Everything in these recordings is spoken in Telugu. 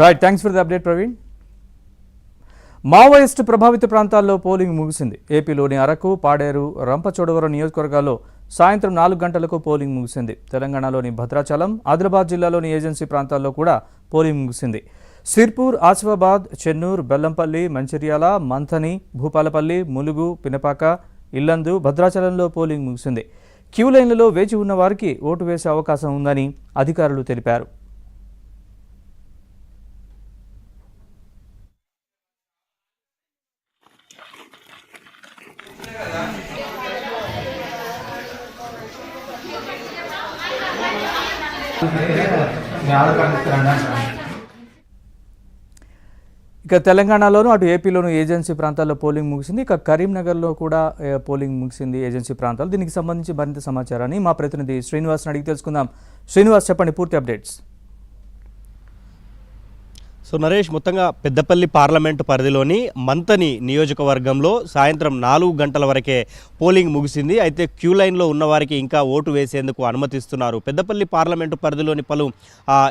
Right thanks for the update Praveen Maoist ప్రభావిత ప్రాంతాల్లో పోలింగ్ ముగిసింది. ఏపీలోని అరకు పాడేరు రంపచోడవరం నియోజకవర్గాల్లో సాయంత్రం నాలుగు గంటలకు పోలింగ్ ముగిసింది. తెలంగాణలోని భద్రాచలం ఆదిలాబాద్ జిల్లాలోని ఏజెన్సీ ప్రాంతాల్లో కూడా పోలింగ్ ముగిసింది. సిర్పూర్ ఆసిఫాబాద్ చెన్నూరు బెల్లంపల్లి మంచిర్యాల మంథని భూపాలపల్లి ములుగు పినపాక ఇల్లందు భద్రాచలంలో పోలింగ్ ముగిసింది. క్యూ లైన్లలో వేచి ఉన్న వారికి ఓటు వేసే అవకాశం ఉందని అధికారులు తెలిపారు. ఇక తెలంగాణలోను అటు ఏపీలోను ఏజెన్సీ ప్రాంతాల్లో పోలింగ్ ముగిసింది. ఇక కరీంనగర్లో కూడా పోలింగ్ ముగిసింది ఏజెన్సీ ప్రాంతాలు. దీనికి సంబంధించి మరింత సమాచారాన్ని మా ప్రతినిధి శ్రీనివాస్ని అడిగి తెలుసుకుందాం. శ్రీనివాస్ చెప్పండి పూర్తి అప్డేట్స్. సో నరేష్ మొత్తంగా పెద్దపల్లి పార్లమెంటు పరిధిలోని మంతని నియోజకవర్గంలో సాయంత్రం నాలుగు గంటల వరకే పోలింగ్ ముగిసింది. అయితే క్యూ లైన్లో ఉన్నవారికి ఇంకా ఓటు వేసేందుకు అనుమతిస్తున్నారు. పెద్దపల్లి పార్లమెంటు పరిధిలోని పలు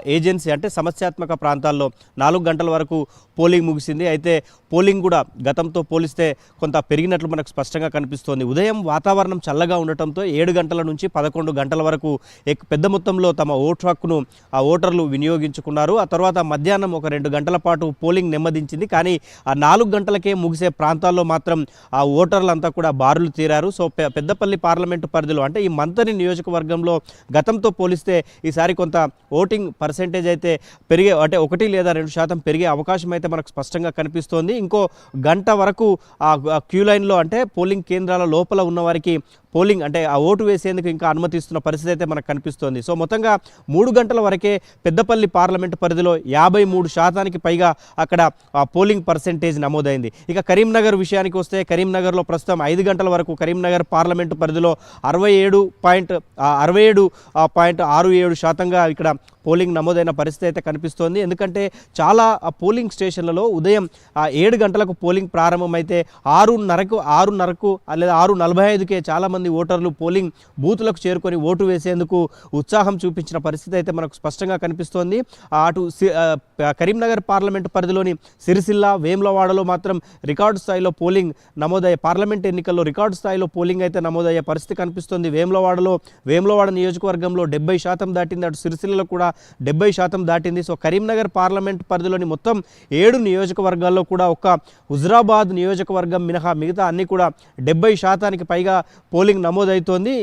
ఏజెన్సీ అంటే సమస్యాత్మక ప్రాంతాల్లో నాలుగు గంటల వరకు పోలింగ్ ముగిసింది. అయితే పోలింగ్ కూడా గతంతో పోలిస్తే కొంత పెరిగినట్లు మనకు స్పష్టంగా కనిపిస్తోంది. ఉదయం వాతావరణం చల్లగా ఉండటంతో ఏడు గంటల నుంచి పదకొండు గంటల వరకు ఎక్- పెద్ద మొత్తంలో తమ ఓటు హక్కును ఆ ఓటర్లు వినియోగించుకున్నారు. ఆ తర్వాత మధ్యాహ్నం ఒక రెండు గంటల పాటు పోలింగ్ నెమ్మదించింది. కానీ ఆ నాలుగు గంటలకే ముగిసే ప్రాంతాల్లో మాత్రం ఆ ఓటర్లంతా కూడా బారులు తీరారు. సో పెద్దపల్లి పార్లమెంటు పరిధిలో అంటే ఈ మంతని నియోజకవర్గంలో గతంతో పోలిస్తే ఈసారి కొంత ఓటింగ్ పర్సెంటేజ్ అయితే పెరిగే అంటే ఒకటి లేదా రెండు శాతం పెరిగే అవకాశం అయితే మనకు స్పష్టంగా కనిపిస్తోంది. ఇంకో గంట వరకు ఆ క్యూ లైన్లో అంటే పోలింగ్ కేంద్రాల లోపల ఉన్నవారికి పోలింగ్ అంటే ఆ ఓటు వేసేందుకు ఇంకా అనుమతిస్తున్న పరిస్థితి అయితే మనకు కనిపిస్తోంది. సో మొత్తంగా మూడు గంటల వరకే పెద్దపల్లి పార్లమెంటు పరిధిలో యాభై మూడు శాతానికి పైగా అక్కడ ఆ పోలింగ్ పర్సెంటేజ్ నమోదైంది. ఇక కరీంనగర్ విషయానికి వస్తే కరీంనగర్లో ప్రస్తుతం ఐదు గంటల వరకు కరీంనగర్ పార్లమెంటు పరిధిలో అరవై ఏడు పాయింట్ అరవై ఏడు పాయింట్ ఆరు ఏడు శాతంగా ఇక్కడ పోలింగ్ నమోదైన పరిస్థితి అయితే కనిపిస్తోంది. ఎందుకంటే చాలా పోలింగ్ స్టేషన్లలో ఉదయం ఏడు గంటలకు పోలింగ్ ప్రారంభమైతే ఆరున్నరకు ఆరున్నరకు లేదా ఆరు నలభై ఐదుకే చాలామంది ఓటర్లు పోలింగ్ బూతులకు చేరుకొని ఓటు వేసేందుకు ఉత్సాహం చూపించిన పరిస్థితి అయితే మనకు స్పష్టంగా కనిపిస్తోంది. అటు కరీంనగర్ పార్లమెంటు పరిధిలోని సిరిసిల్ల వేములవాడలో మాత్రం రికార్డు స్థాయిలో పోలింగ్ నమోదయ్యే పార్లమెంట్ ఎన్నికల్లో రికార్డు స్థాయిలో పోలింగ్ అయితే నమోదయ్యే పరిస్థితి కనిపిస్తుంది. వేములవాడలో వేములవాడ నియోజకవర్గంలో డెబ్బై శాతం దాటింది. అటు సిరిసిల్లలో కూడా డెబ్బై శాతం దాటింది. సో కరీంనగర్ పార్లమెంట్ పరిధిలోని మొత్తం ఏడు నియోజకవర్గాల్లో కూడా ఒక్క హుజరాబాద్ నియోజకవర్గం మినహా మిగతా అన్ని కూడా డెబ్బై శాతానికి పైగా పోలింగ్ నమోదవుతోంది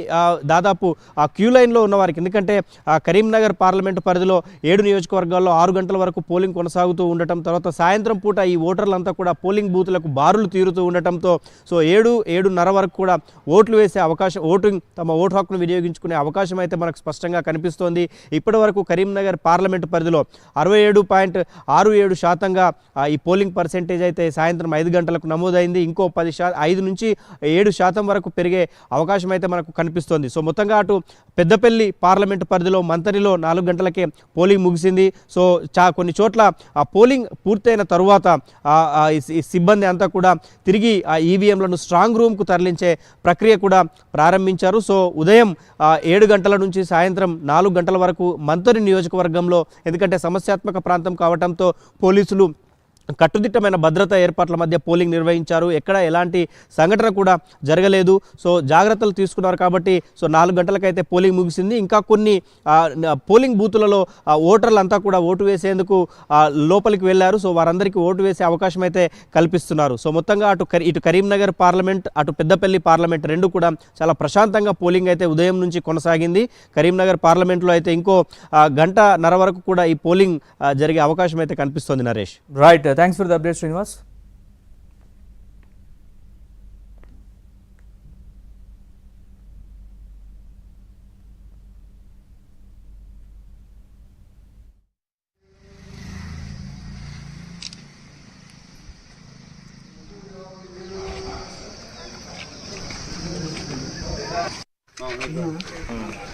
దాదాపు ఆ క్యూ లైన్లో ఉన్న వారికి ఎందుకంటే ఆ కరీంనగర్ పార్లమెంటు పరిధిలో ఏడు నియోజకవర్గాల్లో ఆరు గంటల వరకు పోలింగ్ కొనసాగుతూ ఉండటం తర్వాత సాయంత్రం పూట ఈ ఓటర్లంతా కూడా పోలింగ్ బూతులకు బారులు తీరుతూ ఉండటంతో సో ఏడు ఏడున్నర వరకు కూడా ఓట్లు వేసే అవకాశం ఓటింగ్ తమ ఓటు హక్కును వినియోగించుకునే అవకాశం అయితే మనకు స్పష్టంగా కనిపిస్తోంది. ఇప్పటి వరకు కరీంనగర్ పార్లమెంటు పరిధిలో అరవై ఏడు పాయింట్ ఆరు ఏడు శాతంగా ఈ పోలింగ్ పర్సెంటేజ్ అయితే సాయంత్రం ఐదు గంటలకు నమోదైంది. ఇంకో పది శా ఐదు నుంచి ఏడు శాతం వరకు పెరిగే అవకాశం అయితే మనకు కనిపిస్తోంది. సో మొత్తంగా అటు పెద్దపల్లి పార్లమెంటు పరిధిలో మంతరిలో నాలుగు గంటలకే పోలింగ్ ముగిసింది. సో చా కొన్ని చోట్ల ఆ పోలింగ్ పూర్తయిన తరువాత సిబ్బంది అంతా కూడా తిరిగి ఆ ఈవీఎంలను స్ట్రాంగ్ రూమ్కు తరలించే ప్రక్రియ కూడా ప్రారంభించారు. సో ఉదయం ఏడు గంటల నుంచి సాయంత్రం నాలుగు గంటల వరకు మంతరి నియోజకవర్గంలో ఎందుకంటే సమస్యాత్మక ప్రాంతం కావడంతో పోలీసులు కట్టుదిట్టమైన భద్రతా ఏర్పాట్ల మధ్య పోలింగ్ నిర్వహించారు. ఎక్కడ ఎలాంటి సంఘటన కూడా జరగలేదు. సో జాగ్రత్తలు తీసుకున్నారు కాబట్టి సో నాలుగు గంటలకైతే పోలింగ్ ముగిసింది. ఇంకా కొన్ని పోలింగ్ బూతులలో ఓటర్లంతా కూడా ఓటు వేసేందుకు లోపలికి వెళ్ళారు. సో వారందరికీ ఓటు వేసే అవకాశం అయితే కల్పిస్తున్నారు. సో మొత్తంగా అటు కరీ- ఇటు కరీంనగర్ పార్లమెంట్ అటు పెద్దపల్లి పార్లమెంట్ రెండు కూడా చాలా ప్రశాంతంగా పోలింగ్ అయితే ఉదయం నుంచి కొనసాగింది. కరీంనగర్ పార్లమెంట్లో అయితే ఇంకో గంట నర వరకు కూడా ఈ పోలింగ్ జరిగే అవకాశం అయితే కనిపిస్తోంది Naresh. Right Yeah, thanks for the update, Srinivas.